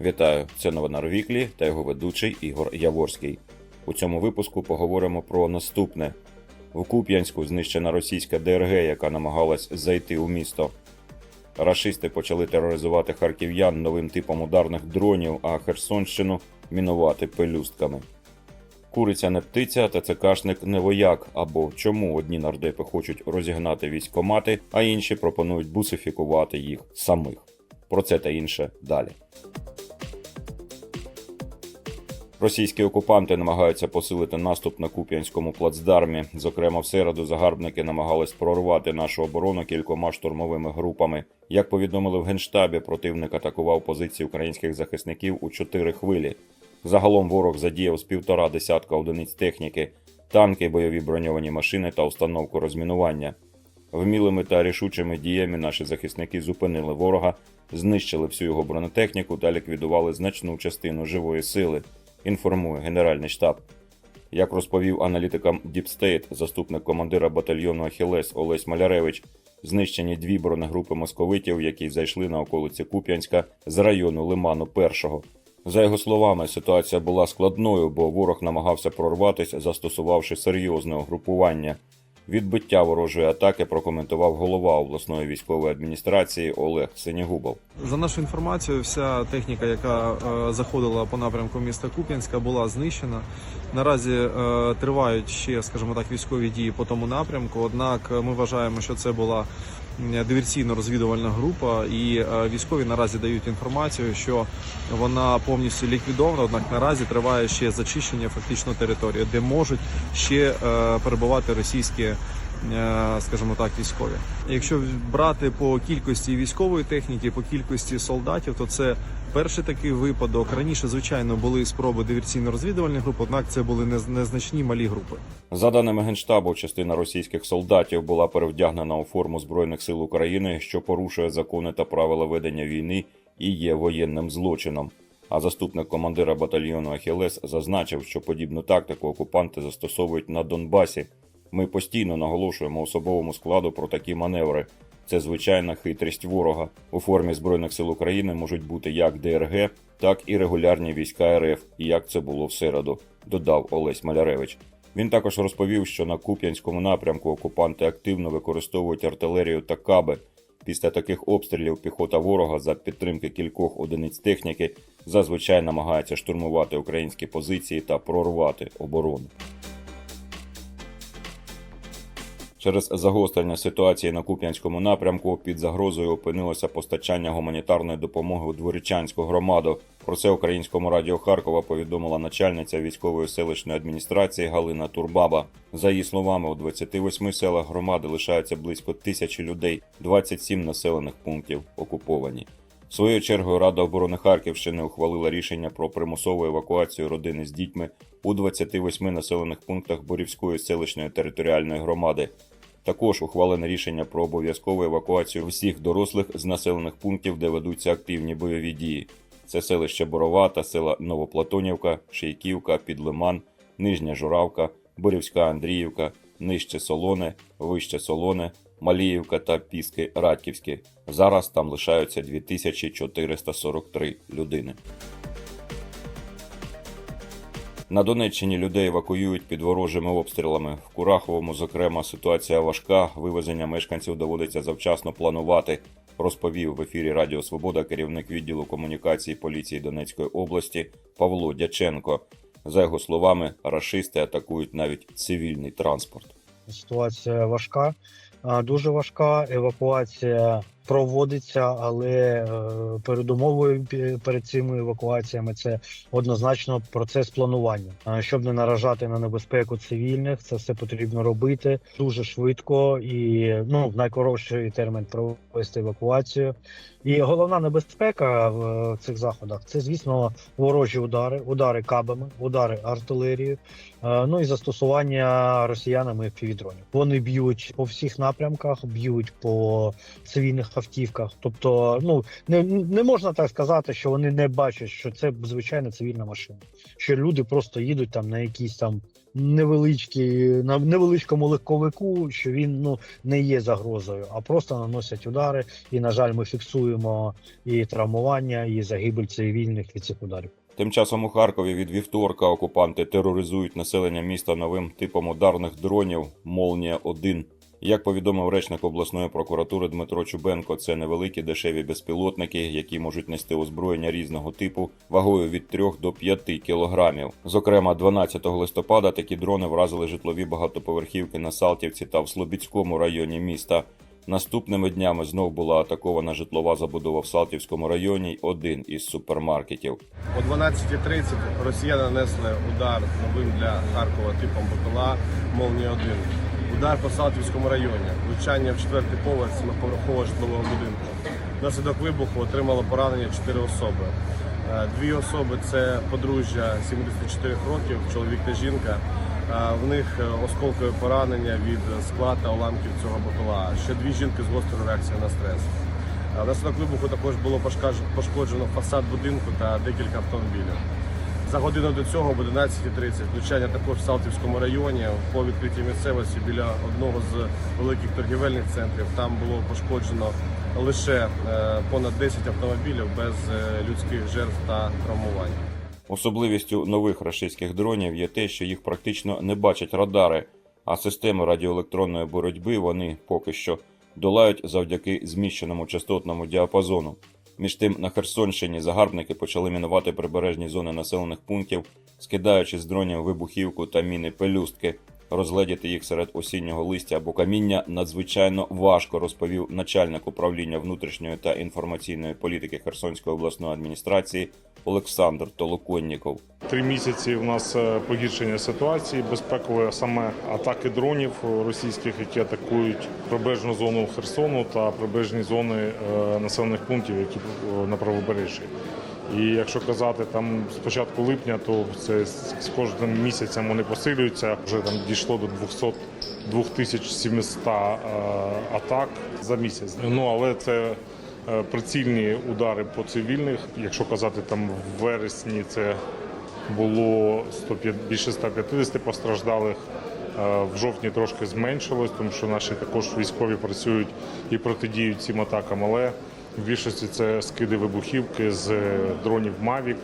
Вітаю! Це новина Ровіклі та його ведучий Ігор Яворський. У цьому випуску поговоримо про наступне: в Куп'янську знищена російська ДРГ, яка намагалась зайти у місто. Рашисти почали тероризувати харків'ян новим типом ударних дронів, а Херсонщину мінувати пелюстками. Куриця не птиця, та ЦКшник не вояк. Або чому одні нардепи хочуть розігнати військомати, а інші пропонують бусифікувати їх самих. Про це та інше далі. Російські окупанти намагаються посилити наступ на Куп'янському плацдармі. Зокрема, в середу загарбники намагались прорвати нашу оборону кількома штурмовими групами. Як повідомили в генштабі, противник атакував позиції українських захисників у чотири хвилі. Загалом ворог задіяв з півтора десятка одиниць техніки, танки, бойові броньовані машини та установку розмінування. Вмілими та рішучими діями наші захисники зупинили ворога, знищили всю його бронетехніку та ліквідували значну частину живої сили. Інформує Генеральний штаб. Як розповів аналітикам Deep State, заступник командира батальйону Ахілес Олесь Маляревич, знищені дві бронегрупи московитів, які зайшли на околиці Куп'янська з району Лиману Першого. За його словами, ситуація була складною, бо ворог намагався прорватися, застосувавши серйозне угрупування. Відбиття ворожої атаки прокоментував голова обласної військової адміністрації Олег Синігубов. За нашу інформацію, вся техніка, яка е, заходила по напрямку міста Куп'янська, була знищена. Наразі е, тривають ще, скажімо так, військові дії по тому напрямку. Однак е, ми вважаємо, що це була диверсійно-розвідувальна група, і е, військові наразі дають інформацію, що вона повністю ліквідована. Однак наразі триває ще зачищення фактично території, де можуть ще е, перебувати російські е, скажімо так, військові. Якщо брати по кількості військової техніки, по кількості солдатів, то це перший такий випадок. Раніше, звичайно, були спроби диверсійно-розвідувальних груп, однак це були незначні малі групи. За даними Генштабу, частина російських солдатів була перевдягнена у форму Збройних сил України, що порушує закони та правила ведення війни і є воєнним злочином. А заступник командира батальйону Ахілес зазначив, що подібну тактику окупанти застосовують на Донбасі. Ми постійно наголошуємо особовому складу про такі маневри. Це звичайна хитрість ворога. У формі Збройних сил України можуть бути як ДРГ, так і регулярні війська РФ, як це було в середу, додав Олесь Маляревич. Він також розповів, що на Куп'янському напрямку окупанти активно використовують артилерію та каби. Після таких обстрілів піхота ворога за підтримки кількох одиниць техніки зазвичай намагається штурмувати українські позиції та прорвати оборону. Через загострення ситуації на Куп'янському напрямку під загрозою опинилося постачання гуманітарної допомоги у Дворічанську громаду. Про це українському радіо Харкова повідомила начальниця військової селищної адміністрації Галина Турбаба. За її словами, у 28 селах громади лишається близько тисячі людей, 27 населених пунктів окуповані. Своєю чергою Рада оборони Харківщини ухвалила рішення про примусову евакуацію родини з дітьми у 28 населених пунктах Борівської селищної територіальної громади. Також ухвалене рішення про обов'язкову евакуацію всіх дорослих з населених пунктів, де ведуться активні бойові дії. Це селище Борова та села Новоплатонівка, Шейківка, Підлиман, Нижня Журавка, Борівська Андріївка, Нижче Солоне, Вище Солоне, Маліївка та Піски Радківські. Зараз там лишаються 2443 людини. На Донеччині людей евакуюють під ворожими обстрілами. В Кураховому, зокрема, ситуація важка. Вивезення мешканців доводиться завчасно планувати. Розповів в ефірі Радіо Свобода керівник відділу комунікації поліції Донецької області Павло Дяченко. За його словами, рашисти атакують навіть цивільний транспорт. Ситуація важка, дуже важка. Евакуація проводиться, але е, передумовою перед цими евакуаціями це однозначно процес планування. Щоб не наражати на небезпеку цивільних, це все потрібно робити дуже швидко і ну в найкоротший термін провести евакуацію. І головна небезпека в цих заходах це, звісно, ворожі удари, удари кабами, удари артилерією. Е, Ну і застосування росіянами півдронів. Вони б'ють по всіх напрямках, б'ють по цивільних автівках. Тобто, ну не, не можна так сказати, що вони не бачать, що це звичайна цивільна машина. Що люди просто їдуть там на якісь там невеличкі, на невеличкому легковику, що він ну не є загрозою, а просто наносять удари. І на жаль, ми фіксуємо і травмування, і загибель цивільних від цих ударів. Тим часом у Харкові від вівторка окупанти тероризують населення міста новим типом ударних дронів Молнія 1 Як повідомив речник обласної прокуратури Дмитро Чубенко, це невеликі дешеві безпілотники, які можуть нести озброєння різного типу вагою від 3 до 5 кілограмів. Зокрема, 12 листопада такі дрони вразили житлові багатоповерхівки на Салтівці та в Слобідському районі міста. Наступними днями знов була атакована житлова забудова в Салтівському районі, один із супермаркетів. О 12.30 росіяни нанесли удар новим для Харкова типом БПЛА «Молнія-1». Удар по Салтівському районі, влучання в четвертий поверх семиповерхового житлового будинку. Внаслідок вибуху отримало поранення 4 особи. Е, Дві особи це подружжя 74 років, чоловік та жінка. Е, В них е, осколкове поранення від скла та уламків цього БПЛА. Ще дві жінки з гострою реакцією на стрес. Внаслідок вибуху також було пошкоджено фасад будинку та декілька автомобілів. За годину до цього, об 11.30, влучання також в Салтівському районі по відкритій місцевості біля одного з великих торгівельних центрів. Там було пошкоджено лише е, понад 10 автомобілів без е, людських жертв та травмувань. Особливістю нових рашистських дронів є те, що їх практично не бачать радари, а системи радіоелектронної боротьби вони поки що долають завдяки зміщеному частотному діапазону. Між тим, на Херсонщині загарбники почали мінувати прибережні зони населених пунктів, скидаючи з дронів вибухівку та міни пелюстки. Розгледіти їх серед осіннього листя або каміння надзвичайно важко, розповів начальник управління внутрішньої та інформаційної політики Херсонської обласної адміністрації Олександр Толоконніков. Три місяці у нас е, погіршення ситуації безпекової, саме атаки дронів російських, які атакують прибережну зону Херсону та прибережні зони е, населених пунктів, які е, на правобережжі. І якщо казати там з початку липня, то це з кожним місяцем вони посилюються. Вже там дійшло до 200 2700 е, атак за місяць. Ну але це прицільні удари по цивільних. Якщо казати там в вересні, це було 105 більше 150 постраждалих. Е, В жовтні трошки зменшилось, тому що наші також військові працюють і протидіють цим атакам. Але в більшості це скиди вибухівки з е, дронів Mavic,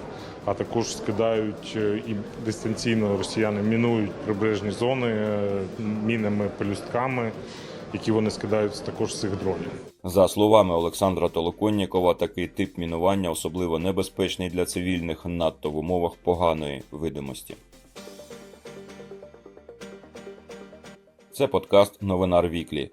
а також скидають е, і дистанційно росіяни мінують прибережні зони е, мінами пелюстками, які вони скидають також з цих дронів. За словами Олександра Толоконнікова, такий тип мінування особливо небезпечний для цивільних, надто в умовах поганої видимості. Це подкаст Новинар Віклі.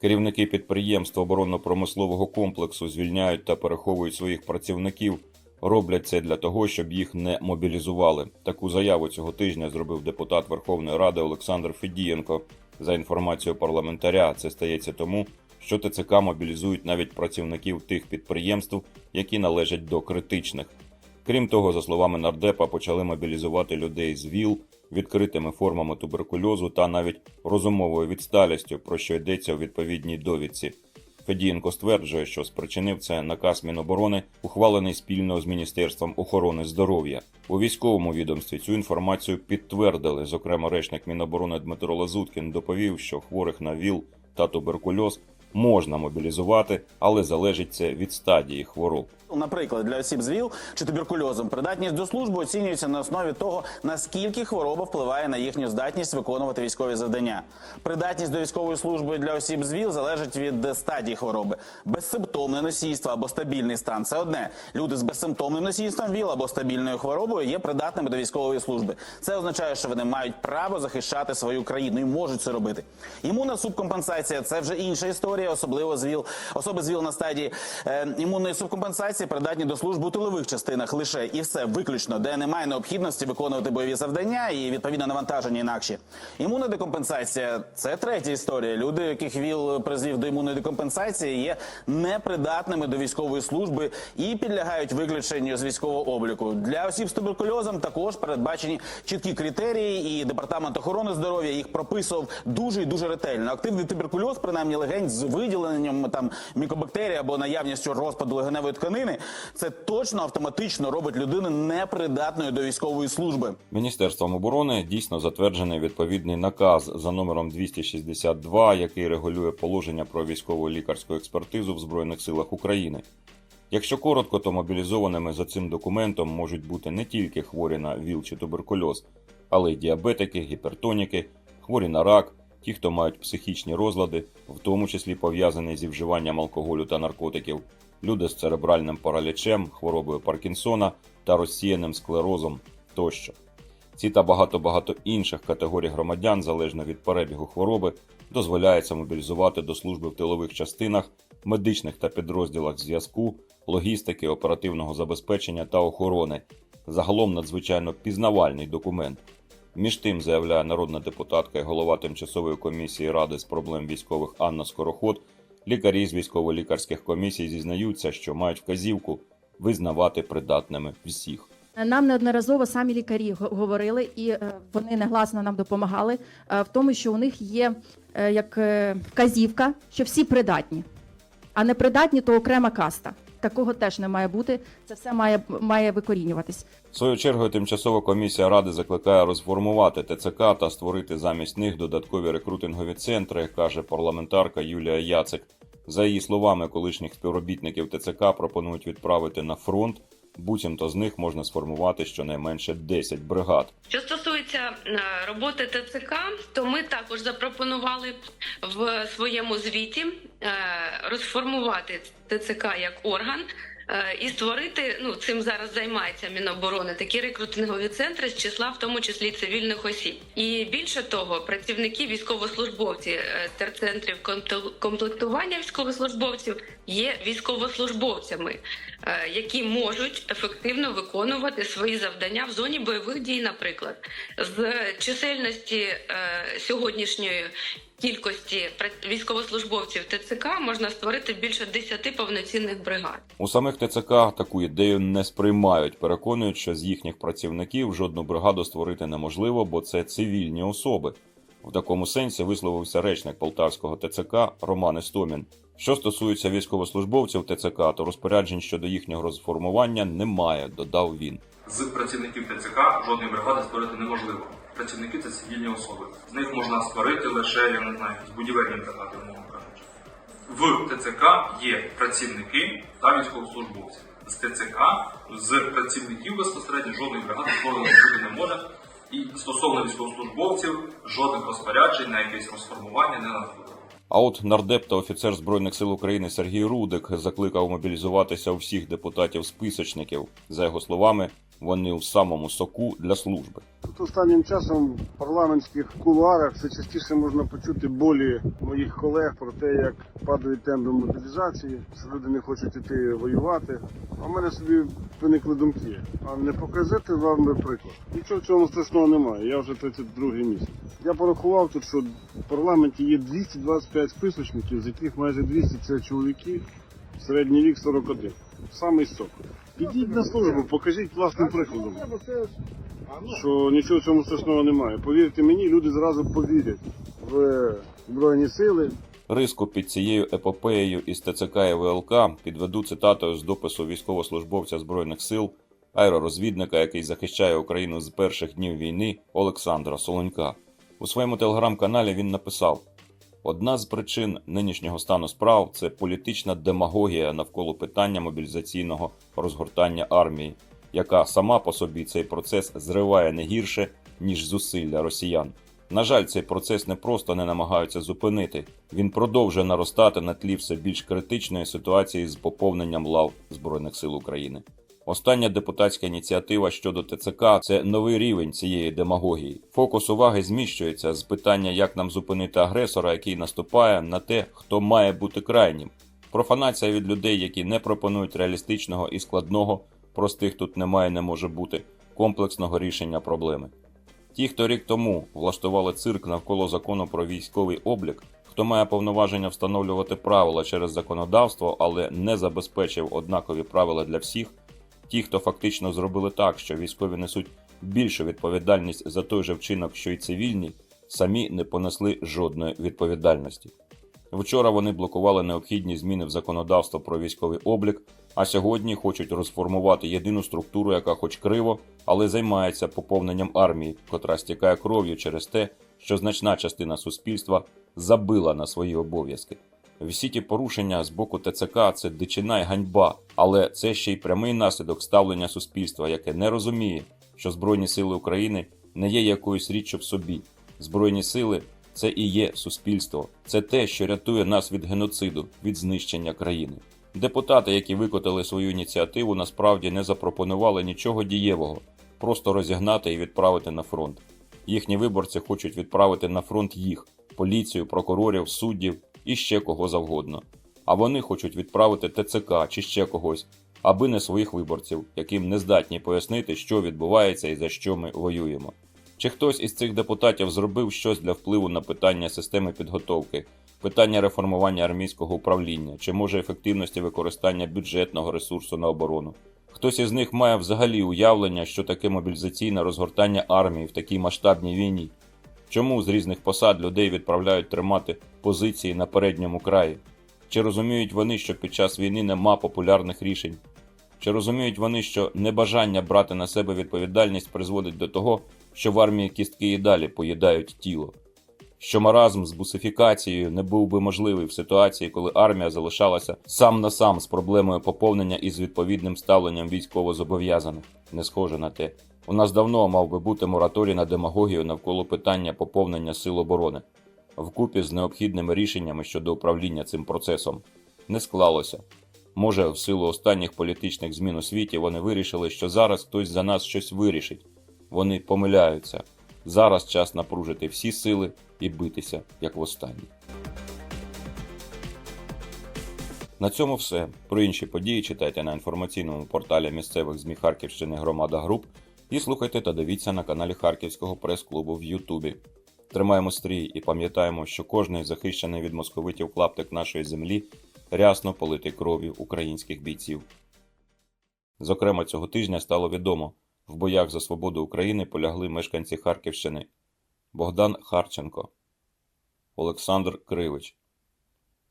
Керівники підприємств оборонно-промислового комплексу звільняють та переховують своїх працівників. Роблять це для того, щоб їх не мобілізували. Таку заяву цього тижня зробив депутат Верховної Ради Олександр Федієнко. За інформацією парламентаря, це стається тому, що ТЦК мобілізують навіть працівників тих підприємств, які належать до критичних. Крім того, за словами нардепа, почали мобілізувати людей з ВІЛ, відкритими формами туберкульозу та навіть розумовою відсталістю, про що йдеться у відповідній довідці. Федієнко стверджує, що спричинив це наказ Міноборони, ухвалений спільно з Міністерством охорони здоров'я. У військовому відомстві цю інформацію підтвердили. Зокрема, речник Міноборони Дмитро Лазуткін доповів, що хворих на ВІЛ та туберкульоз можна мобілізувати, але залежить це від стадії хвороб. Наприклад, для осіб з ВІЛ чи туберкульозом придатність до служби оцінюється на основі того, наскільки хвороба впливає на їхню здатність виконувати військові завдання. Придатність до військової служби для осіб з ВІЛ залежить від стадії хвороби. Безсимптомне носійство або стабільний стан це одне. Люди з безсимптомним носійством ВІЛ або стабільною хворобою є придатними до військової служби. Це означає, що вони мають право захищати свою країну і можуть це робити. Імунна субкомпенсація це вже інша історія, особливо з ВІЛ. Особи з ВІЛ на стадії е, імунної субкомпенсації придатні до служби у тилових частинах лише і все виключно, де немає необхідності виконувати бойові завдання і відповідно навантаження інакші. Імунна декомпенсація це третя історія. Люди, яких ВІЛ призвів до імунної декомпенсації, є непридатними до військової служби і підлягають виключенню з військового обліку. Для осіб з туберкульозом також передбачені чіткі критерії, і департамент охорони здоров'я їх прописував дуже і дуже ретельно. Активний туберкульоз, принаймні легень, з виділенням там мікобактерій або наявністю розпаду легеневої тканини, це точно автоматично робить людину непридатною до військової служби. Міністерством оборони дійсно затверджений відповідний наказ за номером 262, який регулює положення про військово лікарську експертизу в Збройних силах України. Якщо коротко, то мобілізованими за цим документом можуть бути не тільки хворі на ВІЛ чи туберкульоз, але й діабетики, гіпертоніки, хворі на рак, ті, хто мають психічні розлади, в тому числі пов'язані зі вживанням алкоголю та наркотиків, люди з церебральним паралічем, хворобою Паркінсона та розсіяним склерозом тощо. Ці та багато-багато інших категорій громадян, залежно від перебігу хвороби, дозволяється мобілізувати до служби в тилових частинах, медичних та підрозділах зв'язку, логістики, оперативного забезпечення та охорони. Загалом надзвичайно пізнавальний документ. Між тим, заявляє народна депутатка і голова тимчасової комісії ради з проблем військових Анна Скороход, лікарі з військово-лікарських комісій зізнаються, що мають вказівку визнавати придатними всіх. Нам неодноразово самі лікарі говорили, і е, вони негласно нам допомагали е, в тому, що у них є е, як вказівка, що всі придатні, а не придатні то окрема каста. Такого теж не має бути. Це все має, має викорінюватись. Свою чергою тимчасова комісія ради закликає розформувати ТЦК та створити замість них додаткові рекрутингові центри, каже парламентарка Юлія Яцик. За її словами, колишніх співробітників ТЦК пропонують відправити на фронт. Буцімто з них можна сформувати щонайменше 10 бригад. Що стосується роботи ТЦК, то ми також запропонували в своєму звіті е, розформувати ТЦК як орган. Е, І створити ну цим зараз займається Міноборони такі рекрутингові центри з числа, в тому числі цивільних осіб. І більше того, працівники військовослужбовці е, терцентрів комплектування військовослужбовців є військовослужбовцями, е, які можуть ефективно виконувати свої завдання в зоні бойових дій, наприклад, з чисельності сьогоднішньої. Кількості військовослужбовців ТЦК можна створити більше 10 повноцінних бригад. У самих ТЦК таку ідею не сприймають. Переконують, що з їхніх працівників жодну бригаду створити неможливо, бо це цивільні особи. В такому сенсі висловився речник полтавського ТЦК Роман Істомін. Що стосується військовослужбовців ТЦК, то розпоряджень щодо їхнього розформування немає, додав він. З працівників ТЦК жодної бригади створити неможливо. Працівники це цивільні особи. З них можна створити лише, я не знаю, будівельні бригади, умовно кажучи. В ТЦК є працівники та військовослужбовці. З ТЦК, з працівників безпосередньо жодної бригади створено бути не може. І стосовно військовослужбовців, жодних розпоряджень на якесь розформування не надходило. А от нардеп та офіцер збройних сил України Сергій Рудик закликав мобілізуватися усіх депутатів-списочників. За його словами, вони у самому соку для служби. Останнім часом в парламентських кулуарах все частіше можна почути болі моїх колег про те, як падають темпи мобілізації, що люди не хочуть іти воювати. А в мене собі виникли думки. А не показати вам приклад. Нічого в страшного немає. Я вже 32 місяць. Я порахував тут, що в парламенті є 225 списочників, з яких майже 200 це чоловіки, середній вік 41. Самий сок. Підіть на службу, покажіть власним прикладом що нічого в цьому страшного немає. Повірте мені, люди зразу повірять в Збройні сили. Риску під цією епопеєю із ТЦК і ВЛК підведу цитатою з допису військовослужбовця збройних сил, аеророзвідника, який захищає Україну з перших днів війни Олександра Солонька. У своєму телеграм-каналі він написав: одна з причин нинішнього стану справ це політична демагогія навколо питання мобілізаційного розгортання армії, яка сама по собі цей процес зриває не гірше ніж зусилля росіян. На жаль, цей процес не просто не намагаються зупинити. Він продовжує наростати на тлі все більш критичної ситуації з поповненням лав Збройних сил України. Остання депутатська ініціатива щодо ТЦК це новий рівень цієї демагогії. Фокус уваги зміщується з питання, як нам зупинити агресора, який наступає, на те, хто має бути крайнім. Профанація від людей, які не пропонують реалістичного і складного, простих тут немає, не може бути комплексного рішення проблеми. Ті, хто рік тому влаштували цирк навколо закону про військовий облік, хто має повноваження встановлювати правила через законодавство, але не забезпечив однакові правила для всіх, ті, хто фактично зробили так, що військові несуть більшу відповідальність за той же вчинок, що й цивільні, самі не понесли жодної відповідальності. Вчора вони блокували необхідні зміни в законодавство про військовий облік, а сьогодні хочуть розформувати єдину структуру, яка хоч криво, але займається поповненням армії, котра стікає кров'ю через те, що значна частина суспільства забила на свої обов'язки. Всі ті порушення з боку ТЦК це дичина й ганьба, але це ще й прямий наслідок ставлення суспільства, яке не розуміє, що Збройні Сили України не є якоюсь річчю в собі. Збройні сили це і є суспільство, це те, що рятує нас від геноциду, від знищення країни. Депутати, які викотали свою ініціативу, насправді не запропонували нічого дієвого, просто розігнати і відправити на фронт. Їхні виборці хочуть відправити на фронт їх поліцію, прокурорів, суддів і ще кого завгодно. А вони хочуть відправити ТЦК чи ще когось, аби не своїх виборців, яким не здатні пояснити, що відбувається і за що ми воюємо. Чи хтось із цих депутатів зробив щось для впливу на питання системи підготовки, питання реформування армійського управління, чи може ефективності використання бюджетного ресурсу на оборону? Хтось із них має взагалі уявлення, що таке мобілізаційне розгортання армії в такій масштабній війні? Чому з різних посад людей відправляють тримати позиції на передньому краї? Чи розуміють вони, що під час війни нема популярних рішень? Чи розуміють вони, що небажання брати на себе відповідальність призводить до того, що в армії кістки і далі поїдають тіло? Що маразм з бусифікацією не був би можливий в ситуації, коли армія залишалася сам на сам з проблемою поповнення і з відповідним ставленням військовозобов'язаних? Не схоже на те. У нас давно мав би бути мораторій на демагогію навколо питання поповнення сил оборони, вкупі з необхідними рішеннями щодо управління цим процесом. Не склалося. Може, в силу останніх політичних змін у світі вони вирішили, що зараз хтось за нас щось вирішить. Вони помиляються. Зараз час напружити всі сили і битися, як востаннє. На цьому все. Про інші події читайте на інформаційному порталі місцевих ЗМІ Харківщини Громада Груп і слухайте та дивіться на каналі Харківського прес-клубу в Ютубі. Тримаємо стрій і пам'ятаємо, що кожний захищений від московитів клаптик нашої землі рясно политий кров'ю українських бійців. Зокрема, цього тижня стало відомо, в боях за свободу України полягли мешканці Харківщини Богдан Харченко, Олександр Кривич,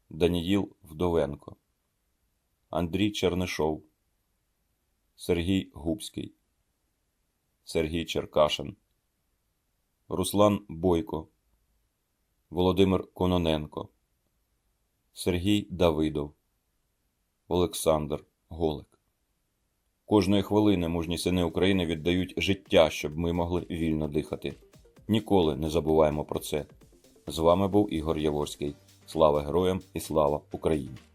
Даніїл Вдовенко, Андрій Чернишов, Сергій Губський, Сергій Черкашин, Руслан Бойко, Володимир Кононенко, Сергій Давидов, Олександр Голик. Кожної хвилини мужні сини України віддають життя, щоб ми могли вільно дихати. Ніколи не забуваємо про це. З вами був Ігор Яворський. Слава героям і слава Україні!